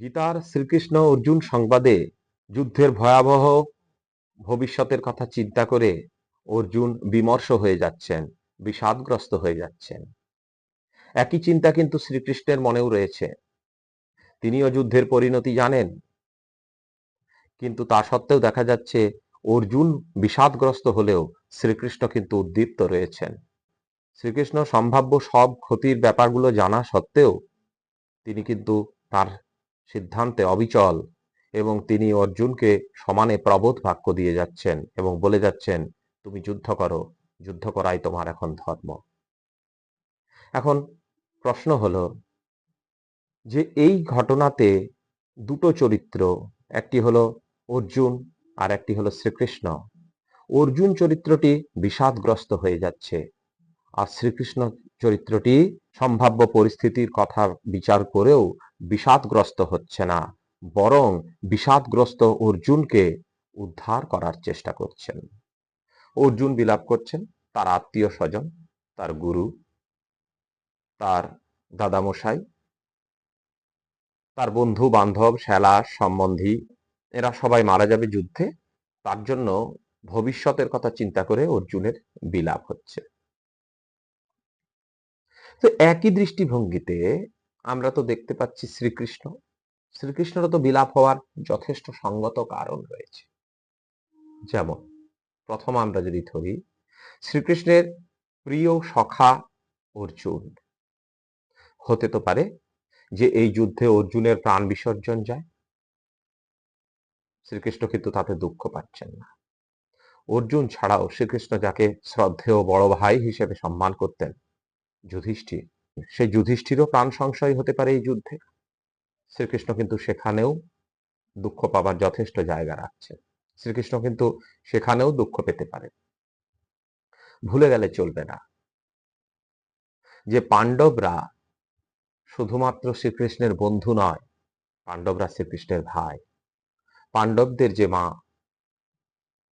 গীতার শ্রীকৃষ্ণ অর্জুন সংবাদে যুদ্ধের ভয়াবহ ভবিষ্যতের কথা চিন্তা করে অর্জুন বিমর্ষ হয়ে যাচ্ছেন, বিষাদগ্রস্ত হয়ে যাচ্ছেন। একই চিন্তা কিন্তু শ্রীকৃষ্ণের মনেও রয়েছে। তিনিও যুদ্ধের পরিণতি জানেন, কিন্তু তা সত্ত্বেও দেখা যাচ্ছে অর্জুন বিষাদগ্রস্ত হলেও শ্রীকৃষ্ণ কিন্তু উদ্দীপ্ত রয়েছেন। শ্রীকৃষ্ণ সম্ভাব্য সব ক্ষতির ব্যাপারগুলো জানা সত্ত্বেও তিনি কিন্তু তার সিদ্ধান্তে অবিচল এবং তিনি অর্জুনকে সমানে প্রবোধ বাক্য দিয়ে যাচ্ছেন এবং বলে যাচ্ছেন, তুমি যুদ্ধ করো, যুদ্ধ করাই তোমার এখন ধর্ম। এখন প্রশ্ন হলো যে এই ঘটনাতে দুটো চরিত্র, একটি হলো অর্জুন আর একটি হলো শ্রীকৃষ্ণ। অর্জুন চরিত্রটি বিষাদগ্রস্ত হয়ে যাচ্ছে আর শ্রীকৃষ্ণ চরিত্রটি সম্ভাব্য পরিস্থিতির কথা বিচার করেও বিষাদগ্রস্ত হচ্ছে না, বরং বিষাদগ্রস্ত অর্জুনকে উদ্ধার করার চেষ্টা করছেন। অর্জুন বিলাপ করছেন, তার আত্মীয় স্বজন, তার গুরু, তার দাদামশাই, তার বন্ধু বান্ধব শ্যালা সম্বন্ধী, এরা সবাই মারা যাবে যুদ্ধে, তার জন্য ভবিষ্যতের কথা চিন্তা করে অর্জুনের বিলাপ হচ্ছে। তো একই দৃষ্টিভঙ্গিতে আমরা তো দেখতে পাচ্ছি শ্রীকৃষ্ণ। শ্রীকৃষ্ণেরও তো বিলাপ হওয়ার যথেষ্ট সঙ্গত কারণ রয়েছে। যেমন, প্রথম আমরা যদি ধরি, শ্রীকৃষ্ণের প্রিয় সখা অর্জুন। হতে তো পারে যে এই যুদ্ধে অর্জুনের প্রাণ বিসর্জন যায়। শ্রীকৃষ্ণ কিন্তু তাতে দুঃখ পাচ্ছেন না। অর্জুন ছাড়াও শ্রীকৃষ্ণ যাকে শ্রদ্ধেয় বড় ভাই হিসেবে সম্মান করতেন যুধিষ্ঠির। সেই যুধিষ্ঠিরও প্রাণ সংশয় হতে পারে এই যুদ্ধে। শ্রীকৃষ্ণ কিন্তু সেখানেও দুঃখ পাবার যথেষ্ট জায়গা রাখছে। শ্রীকৃষ্ণ কিন্তু সেখানেও দুঃখ পেতে পারে ভুলে গেলে চলবে না। যে পাণ্ডবরা শুধুমাত্র শ্রীকৃষ্ণের বন্ধু নয়, পাণ্ডবরা শ্রীকৃষ্ণের ভাই। পাণ্ডবদের যে মা,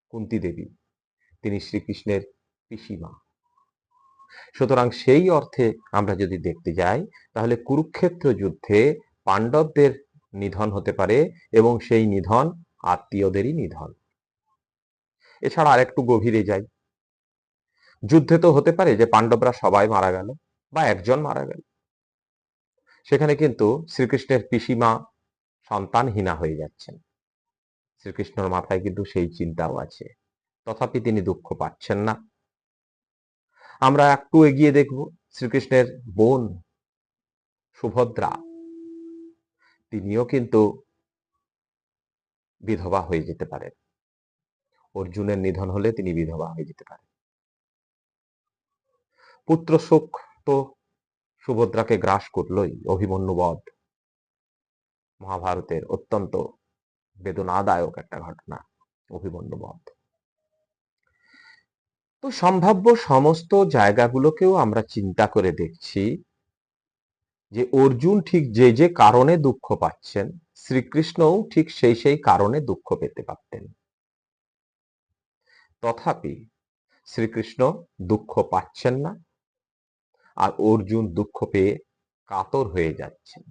কুন্তি দেবী, তিনি শ্রীকৃষ্ণের পিসিমা। সুতরাং সেই অর্থে আমরা যদি দেখতে যাই, তাহলে কুরুক্ষেত্র যুদ্ধে পাণ্ডবদের নিধন হতে পারে এবং সেই নিধন আত্মীয়দেরই নিধন। এছাড়া আরেকটু গভীরে যাই। যুদ্ধে তো হতে পারে যে পাণ্ডবরা সবাই মারা গেল বা একজন মারা গেল। সেখানে কিন্তু শ্রীকৃষ্ণের পিসিমা সন্তানহীনা হয়ে যাচ্ছেন। শ্রীকৃষ্ণর মাথায় কিন্তু সেই চিন্তাও আছে। তথাপি তিনি দুঃখ পাচ্ছেন না। আমরা একটু এগিয়ে দেখব শ্রীকৃষ্ণের বোন সুভদ্রা। তিনিও কিন্তু বিধবা হয়ে যেতে পারেন। অর্জুনের নিধন হলে তিনি বিধবা হয়ে যেতে পারেন। পুত্র সুখ তো সুভদ্রাকে গ্রাস করলই অভিমন্যুবধ মহাভারতের অত্যন্ত বেদনাদায়ক একটা ঘটনা অভিমন্যুবধ তো সম্ভাব্য সমস্ত জায়গাগুলোকেও আমরা চিন্তা করে দেখছি যে অর্জুন ঠিক যে যে কারণে দুঃখ পাচ্ছেন, শ্রীকৃষ্ণও ঠিক সেই সেই কারণে দুঃখ পেতে পারতেন। তথাপি শ্রীকৃষ্ণ দুঃখ পাচ্ছেন না আর অর্জুন দুঃখ পেয়ে কাতর হয়ে যাচ্ছেন।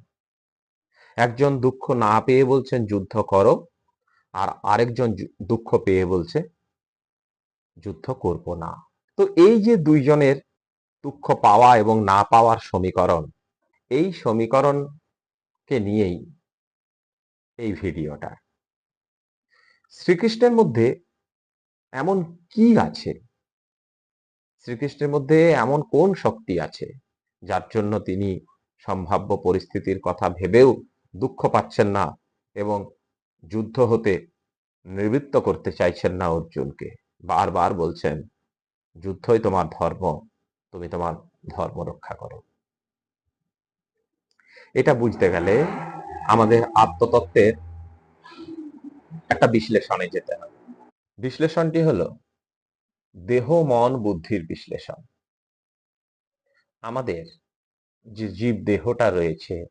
একজন দুঃখ না পেয়ে বলছেন, যুদ্ধ করো, আর আরেকজন দুঃখ পেয়ে বলছে যুদ্ধ করব না। তো এই যে দুইজনের দুঃখ পাওয়া এবং না পাওয়ার সমীকরণ, এই সমীকরণকে নিয়েই এই ভিডিওটা। শ্রীকৃষ্ণের মধ্যে এমন কি আছে? শ্রীকৃষ্ণের মধ্যে এমন কোন শক্তি আছে যার জন্য তিনি সম্ভাব্য পরিস্থিতির কথা ভেবেও দুঃখ পাচ্ছেন না এবং যুদ্ধ হতে নিবৃত্ত করতে চাইছেন না অর্জুনকে? বারবার বলছেন, যুদ্ধই তোমার ধর্ম, তুমি তোমার ধর্ম রক্ষা করো। এটা বুঝতে গেলে আমাদের আত্মতত্ত্বের একটা বিশ্লেষণে যেতে হবে। বিশ্লেষণটি হলো দেহ, মন, বুদ্ধির বিশ্লেষণ। আমাদের যে জীব দেহটা রয়েছে,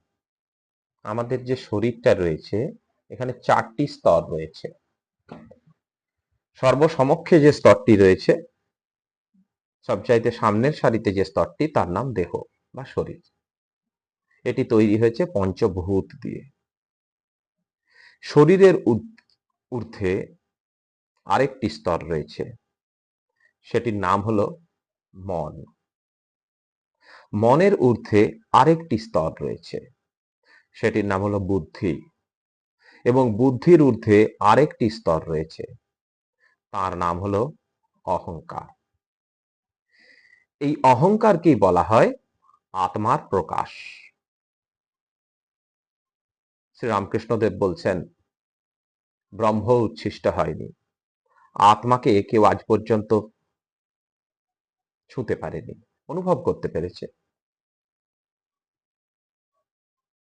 আমাদের যে শরীরটা রয়েছে, এখানে চারটি স্তর রয়েছে। সর্বসমক্ষে যে স্তরটি রয়েছে, সবচাইতে সামনের সারিতে যে স্তরটি, তার নাম দেহ বা শরীর। এটি তৈরি হয়েছে পঞ্চভূত দিয়ে। শরীরের ঊর্ধ্বে আরেকটি স্তর রয়েছে। সেটির নাম হল মন। মনের ঊর্ধ্বে আরেকটি স্তর রয়েছে। সেটির নাম হলো বুদ্ধি। এবং বুদ্ধির ঊর্ধ্বে আরেকটি স্তর রয়েছে। তার নাম হলো অহংকার। এই অহংকারকেই বলা হয় আত্মার প্রকাশ। শ্রীরামকৃষ্ণদেব বলছেন, ব্রহ্ম উচ্ছিষ্ট হয়নি। আত্মাকে কেউ আজ পর্যন্ত ছুঁতে পারেনি। অনুভব করতে পেরেছে।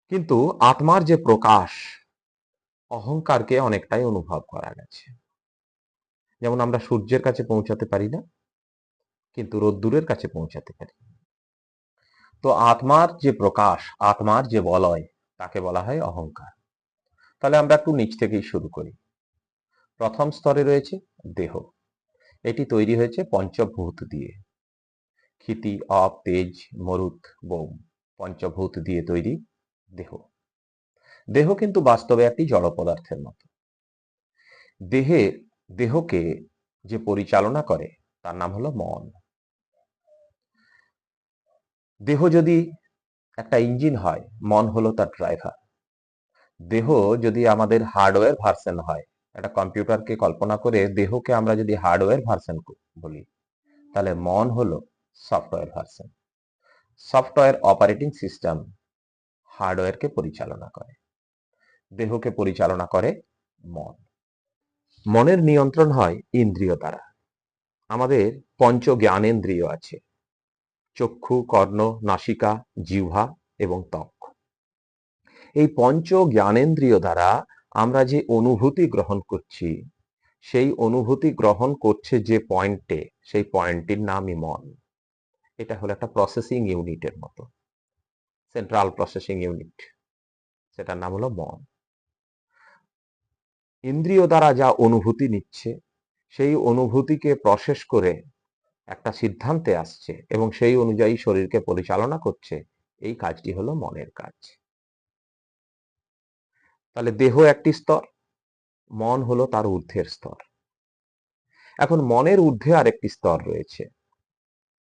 কিন্তু আত্মার যে প্রকাশ, অহংকারকে অনেকটাই অনুভব করা গেছে। যেমন আমরা সূর্যের কাছে পৌঁছাতে পারি না, কিন্তু রোদ্দুরের কাছে পৌঁছাতে পারি। তো আত্মার যে প্রকাশ, আত্মার যে বলয়, তাকে বলা হয় অহংকার। তাহলে আমরা একটু নিচ থেকেই শুরু করি। প্রথম স্তরে রয়েছে দেহ। এটি তৈরি হয়েছে পঞ্চভূত দিয়ে। ক্ষিতি, অপ, তেজ, মরুত, বোম, পঞ্চভূত দিয়ে তৈরি দেহ। দেহ কিন্তু বাস্তবে একটি জড় পদার্থের মতো। দেহে দেহকে যে পরিচালনা করে, তার নাম হলো মন। দেহ যদি একটা ইঞ্জিন হয়, মন হলো তার ড্রাইভার। দেহ যদি আমাদের হার্ডওয়্যার ভার্সন হয়, একটা কম্পিউটারকে কল্পনা করে দেহকে আমরা যদি হার্ডওয়্যার ভার্সন বলি, তাহলে মন হলো software version. Software operating system হার্ডওয়্যারকে পরিচালনা করে। দেহকে পরিচালনা করে মন। মনের নিয়ন্ত্রণ হয় ইন্দ্রিয় দ্বারা। আমাদের পঞ্চ জ্ঞানেন্দ্রিয় আছে। চক্ষু, কর্ণ, নাসিকা, জিহ্বা এবং ত্বক। এই পঞ্চ জ্ঞানেন্দ্রিয় দ্বারা আমরা যে অনুভূতি গ্রহণ করছি, সেই অনুভূতি গ্রহণ করছে যে পয়েন্টে, সেই পয়েন্টটির নামই মন। এটা হলো একটা প্রসেসিং ইউনিটের মতো। সেন্ট্রাল প্রসেসিং ইউনিট সেটার নাম হলো মন। ইন্দ্রিয় দ্বারা যা অনুভূতি নিচ্ছে, সেই অনুভূতিকে প্রসেস করে একটা সিদ্ধান্তে আসছে এবং সেই অনুযায়ী শরীরকে পরিচালনা করছে। এই কাজটি হলো মনের কাজ। তাহলে দেহ একটি স্তর, মন হলো তার ঊর্ধ্বের স্তর। এখন মনের ঊর্ধ্বে আরেকটি স্তর রয়েছে,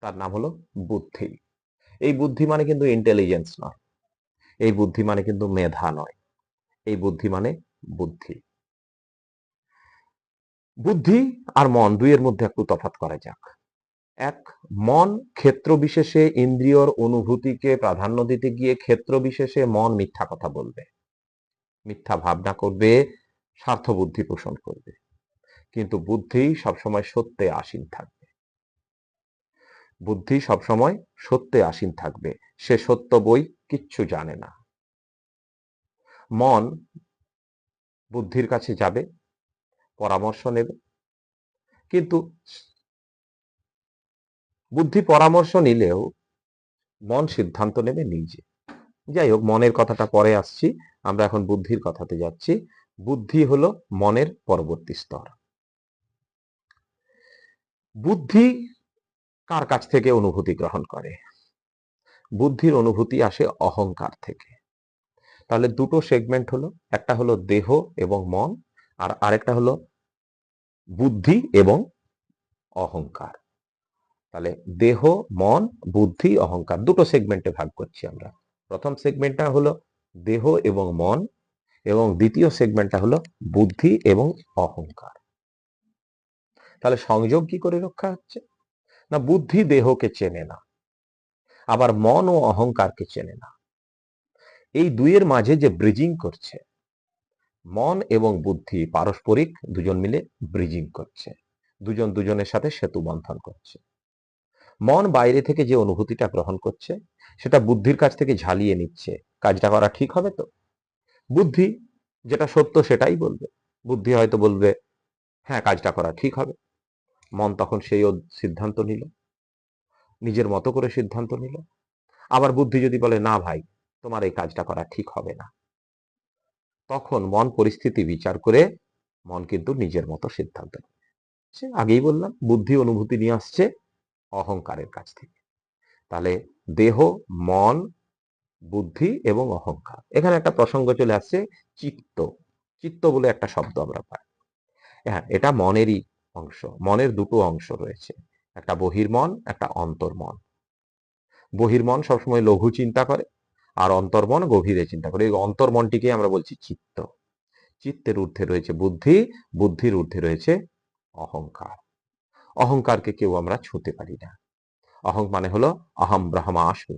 তার নাম হলো বুদ্ধি। এই বুদ্ধি মানে কিন্তু ইন্টেলিজেন্স নয়, এই বুদ্ধি মানে কিন্তু মেধা নয়, এই বুদ্ধি মানে বুদ্ধি। বুদ্ধি আর মন দুইয়ের মধ্যে একটু তফাৎ করা যাক। এক, মন ক্ষেত্র বিশেষে ইন্দ্রিয়র অনুভূতিকে প্রাধান্য দিতে গিয়ে ক্ষেত্র বিশেষে মন মিথ্যা কথা বলবে। মিথ্যা ভাবনা করবে, স্বার্থ বুদ্ধি পোষণ করবে। কিন্তু বুদ্ধি সবসময় সত্যে আসীন থাকবে। বুদ্ধি সবসময় সত্যে আসীন থাকবে। সে সত্য বই কিচ্ছু জানে না। মন বুদ্ধির কাছে যাবে পরামর্শ নেবে। কিন্তু বুদ্ধি পরামর্শ নিলেও মন সিদ্ধান্ত নেবে নিজে। যাই হোক, মনের কথাটা পরে আসছি। আমরা এখন বুদ্ধির কথাতে যাচ্ছি। বুদ্ধি হলো মনের পরবর্তী স্তর। বুদ্ধি কার কাছ থেকে অনুভূতি গ্রহণ করে? বুদ্ধির অনুভূতি আসে অহংকার থেকে। তাহলে দুটো সেগমেন্ট হলো, একটা হলো দেহ এবং মন আর আরেকটা হলো বুদ্ধি এবং অহংকার। তাহলে দেহ, মন, বুদ্ধি, অহংকার দুটো সেগমেন্টে ভাগ করছি আমরা। প্রথম সেগমেন্টটা হলো দেহ এবং মন এবং দ্বিতীয় সেগমেন্টটা হলো বুদ্ধি এবং অহংকার। তাহলে সংযোগ কি করে রক্ষা হচ্ছে? না বুদ্ধি দেহকে চেনে না, আবার মন ও অহংকারকে চেনে না। এই দুইয়ের মাঝে যে ব্রিজিং করছে মন এবং বুদ্ধি পারস্পরিক দুজন মিলে ব্রিজিং করছে। দুজন দুজনের সাথে সেতু বন্ধন করছে। মন বাইরে থেকে যে অনুভূতিটা গ্রহণ করছে, সেটা বুদ্ধির কাছ থেকে ঝালিয়ে নিচ্ছে। কাজটা করা ঠিক হবে তো? বুদ্ধি যেটা সত্য সেটাই বলবে। বুদ্ধি হয়তো বলবে হ্যাঁ কাজটা করা ঠিক হবে। মন তখন সেই সিদ্ধান্ত নিল। নিজের মতো করে সিদ্ধান্ত নিল। আবার বুদ্ধি যদি বলে, না ভাই, তোমার এই কাজটা করা ঠিক হবে না। তখন মন পরিস্থিতি বিচার করে মন কিন্তু নিজের মতো সিদ্ধান্ত নেবে সে আগেই বললাম, বুদ্ধি অনুভূতি নিয়ে আসছে অহংকারের কাছ থেকে। তাহলে দেহ, মন, বুদ্ধি এবং অহংকার। এখানে একটা প্রসঙ্গ চলে আসছে, চিত্ত। চিত্ত বলে একটা শব্দ আমরা পাই। হ্যাঁ এটা মনেরই অংশ, মনের দুটো অংশ রয়েছে। একটা বহির্মন, একটা অন্তর্মন। বহির্মন সবসময় লঘু চিন্তা করে আর অন্তর্মন গভীরে চিন্তা করে। এই অন্তর্মনটিকে আমরা বলছি চিত্ত। চিত্তের ঊর্ধ্বে রয়েছে বুদ্ধি, বুদ্ধির ঊর্ধ্বে রয়েছে অহংকার। অহংকারকে কেউ আমরা ছুঁতে পারি না। অহং মানে হলো অহম ব্রহ্মাস্মি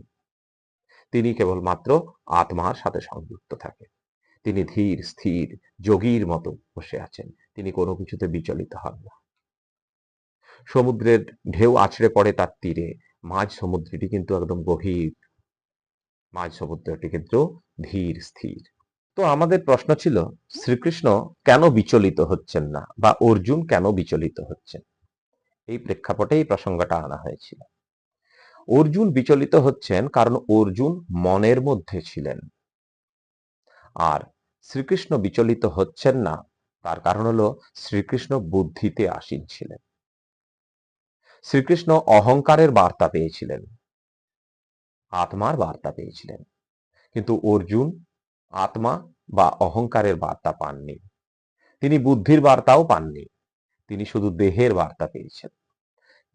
তিনি কেবলমাত্র আত্মার সাথে সংযুক্ত থাকে। তিনি ধীর, স্থির, যোগীর মতো বসে আছেন। তিনি কোনো কিছুতে বিচলিত হন না। সমুদ্রের ঢেউ আছড়ে পড়ে তার তীরে। মাঝ সমুদ্রটি কিন্তু একদম গভীর। মাঝ সমুদ্রটি কিন্তু ধীর, স্থির। তো আমাদের প্রশ্ন ছিল, শ্রীকৃষ্ণ কেন বিচলিত হচ্ছেন না বা অর্জুন কেন বিচলিত হচ্ছেন? এই প্রেক্ষাপটে এই প্রসঙ্গটা আনা হয়েছিল। অর্জুন বিচলিত হচ্ছেন কারণ অর্জুন মনের মধ্যে ছিলেন। আর শ্রীকৃষ্ণ বিচলিত হচ্ছেন না, তার কারণ হলো শ্রীকৃষ্ণ বুদ্ধিতে আসীন ছিলেন। শ্রীকৃষ্ণ অহংকারের বার্তা পেয়েছিলেন। আত্মার বার্তা পেয়েছিলেন। কিন্তু অর্জুন আত্মা বা অহংকারের বার্তা পাননি। তিনি বুদ্ধির বার্তাও পাননি। তিনি শুধু দেহের বার্তা পেয়েছেন।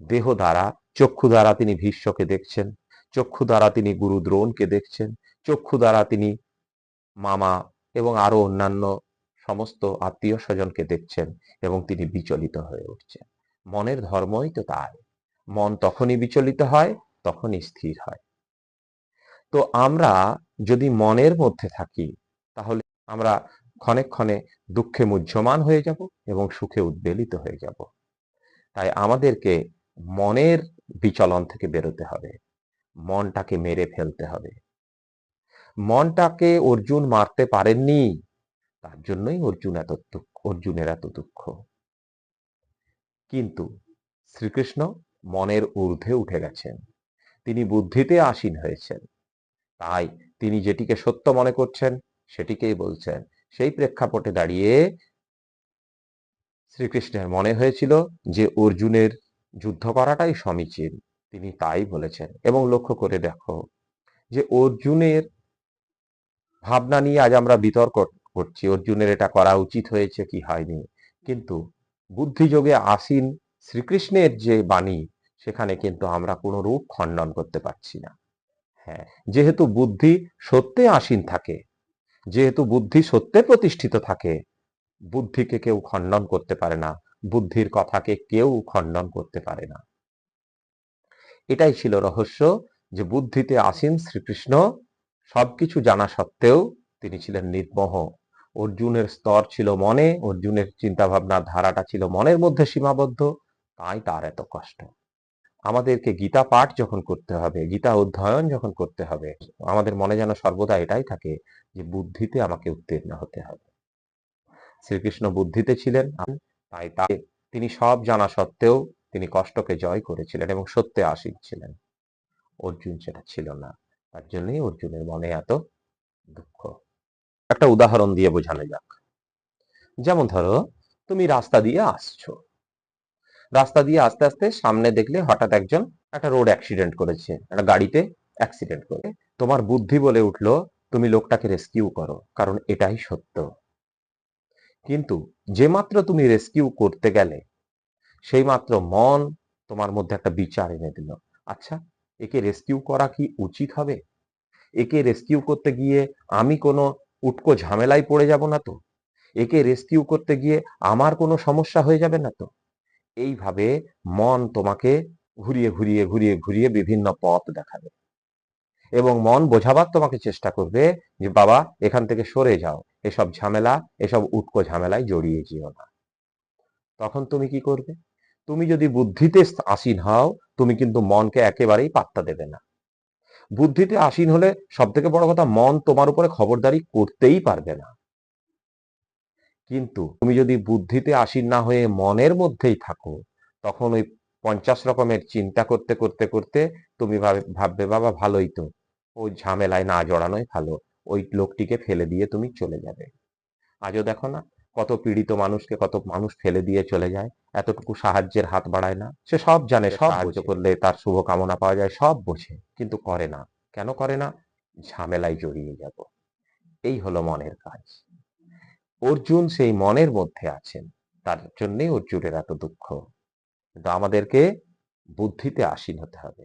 দেহ দ্বারা, চক্ষু দ্বারা তিনি ভীষ্মকে দেখছেন। চক্ষু দ্বারা তিনি গুরু দ্রোণকে দেখছেন। চক্ষু দ্বারা তিনি মামা এবং আরও অন্যান্য সমস্ত আত্মীয় স্বজনকে দেখছেন এবং তিনি বিচলিত হয়ে উঠছেন। মনের ধর্মই তো তাই। মন তখনই বিচলিত হয়, তখনই স্থির হয়। তো আমরা যদি মনের মধ্যে থাকি, তাহলে আমরা ক্ষণে ক্ষণে দুঃখে মুহ্যমান হয়ে যাব এবং সুখে উদ্বেলিত হয়ে যাব। তাই আমাদেরকে মনের বিচলন থেকে বেরোতে হবে। মনটাকে মেরে ফেলতে হবে। মনটাকে অর্জুন মারতে পারেননি, তার জন্যই অর্জুন এত অর্জুনের এত দুঃখ। কিন্তু শ্রীকৃষ্ণ মনের ঊর্ধ্বে উঠে গেছেন। তিনি বুদ্ধিতে আসীন হয়েছেন। তাই তিনি যেটিকে সত্য মনে করছেন, সেটিকেই বলছেন। সেই প্রেক্ষাপটে দাঁড়িয়ে শ্রীকৃষ্ণের মনে হয়েছিল যে অর্জুনের যুদ্ধ করাটাই সমীচীন। তিনি তাই বলেছেন। এবং লক্ষ্য করে দেখো যে অর্জুনের ভাবনা নিয়ে আজ আমরা বিতর্ক করছি। অর্জুনের এটা করা উচিত হয়েছে কি হয়নি। কিন্তু বুদ্ধিযোগে আসীন শ্রীকৃষ্ণের যে বাণী, সেখানে কিন্তু আমরা কোনো রূপ খণ্ডন করতে পারছি না। হ্যাঁ যেহেতু বুদ্ধি সত্যে আসীন থাকে, যেহেতু বুদ্ধি সত্যে প্রতিষ্ঠিত থাকে, বুদ্ধিকে কেউ খণ্ডন করতে পারে না, বুদ্ধির কথাকে কেউ খণ্ডন করতে পারে না। এটাই ছিল রহস্য যে বুদ্ধিতে আসীন শ্রীকৃষ্ণ সবকিছু জানা সত্ত্বেও তিনি ছিলেন নির্মোহ। অর্জুনের স্তর ছিল মনে, অর্জুনের চিন্তা ভাবনার ধারাটা ছিল মনের মধ্যে সীমাবদ্ধ, তাই তার এত কষ্ট। আমাদেরকে গীতা পাঠ যখন করতে হবে, গীতা অধ্যয়ন যখন করতে হবে, আমাদের মনে যেন সর্বদা এটাই থাকে যে বুদ্ধিতে আমাকে উত্তীর্ণ হতে হবে। শ্রীকৃষ্ণ বুদ্ধিতে ছিলেন, তাই তাকে তিনি সব জানা সত্ত্বেও তিনি কষ্টকে জয় করেছিলেন এবং সত্যে আসীন ছিলেন। অর্জুন সেটা ছিল না, তার জন্যই অর্জুনের মনে এত দুঃখ। একটা উদাহরণ দিয়ে বোঝানো যাক। যেমন ধরো, তুমি রাস্তা দিয়ে আসছো রাস্তা দিয়ে আস্তে আস্তে সামনে দেখলে হঠাৎ একজন একটা রোড অ্যাক্সিডেন্ট করেছে, একটা গাড়িতে অ্যাক্সিডেন্ট করে। তোমার বুদ্ধি বলে উঠল, তুমি লোকটাকে রেস্কিউ করো, কারণ এটাই সত্য। কিন্তু যে মাত্র তুমি রেস্কিউ করতে গেলে, সেই মাত্র মন তোমার মধ্যে একটা বিচার এনে দিল। আচ্ছা একে রেস্কিউ করা কি উচিত হবে? একে রেস্কিউ করতে গিয়ে আমি কোনো উটকো ঝামেলায় পড়ে যাব না তো? একে রেস্কিউ করতে গিয়ে আমার কোনো সমস্যা হয়ে যাবে না তো? এইভাবে মন তোমাকে ঘুরিয়ে ঘুরিয়ে ঘুরিয়ে ঘুরিয়ে বিভিন্ন পথ দেখাবে। এবং মন বোঝাবার তোমাকে চেষ্টা করবে যে, বাবা, এখান থেকে সরে যাও। এসব ঝামেলা, এসব উটকো ঝামেলায় জড়িয়ে যেও না। তখন তুমি কি করবে? তুমি যদি বুদ্ধিতে আসীন হও, তুমি কিন্তু মনকে একেবারেই পাত্তা দেবে না। বুদ্ধিতে আসীন হলে সব থেকে বড় কথা, মন তোমার উপরে খবরদারি করতেই পারবে না। কিন্তু তুমি যদি বুদ্ধিতে আসীন না হয়ে মনের মধ্যেই থাকো তখন ওই পঞ্চাশ রকমের চিন্তা করতে করতে করতে তুমি ভাববে বাবা ভালোই তো। ওই ঝামেলায় না জড়ানোই ভালো। ওই লোকটিকে ফেলে দিয়ে তুমি চলে যাবে। আজও দেখো না কত পীড়িত মানুষকে কত মানুষ ফেলে দিয়ে চলে যায়। এতটুকু সাহায্যের হাত বাড়ায় না। সে সব জানে সব সাহায্য করলে তার শুভ কামনা পাওয়া যায় সব বোঝে কিন্তু করে না। কেন করে না? ঝামেলায় জড়িয়ে যাব। এই হলো মনের কাজ। অর্জুন সেই মনের মধ্যে আছেন। তার জন্যই অর্জুনের এত দুঃখ। কিন্তু আমাদেরকে বুদ্ধিতে আসীন হতে হবে।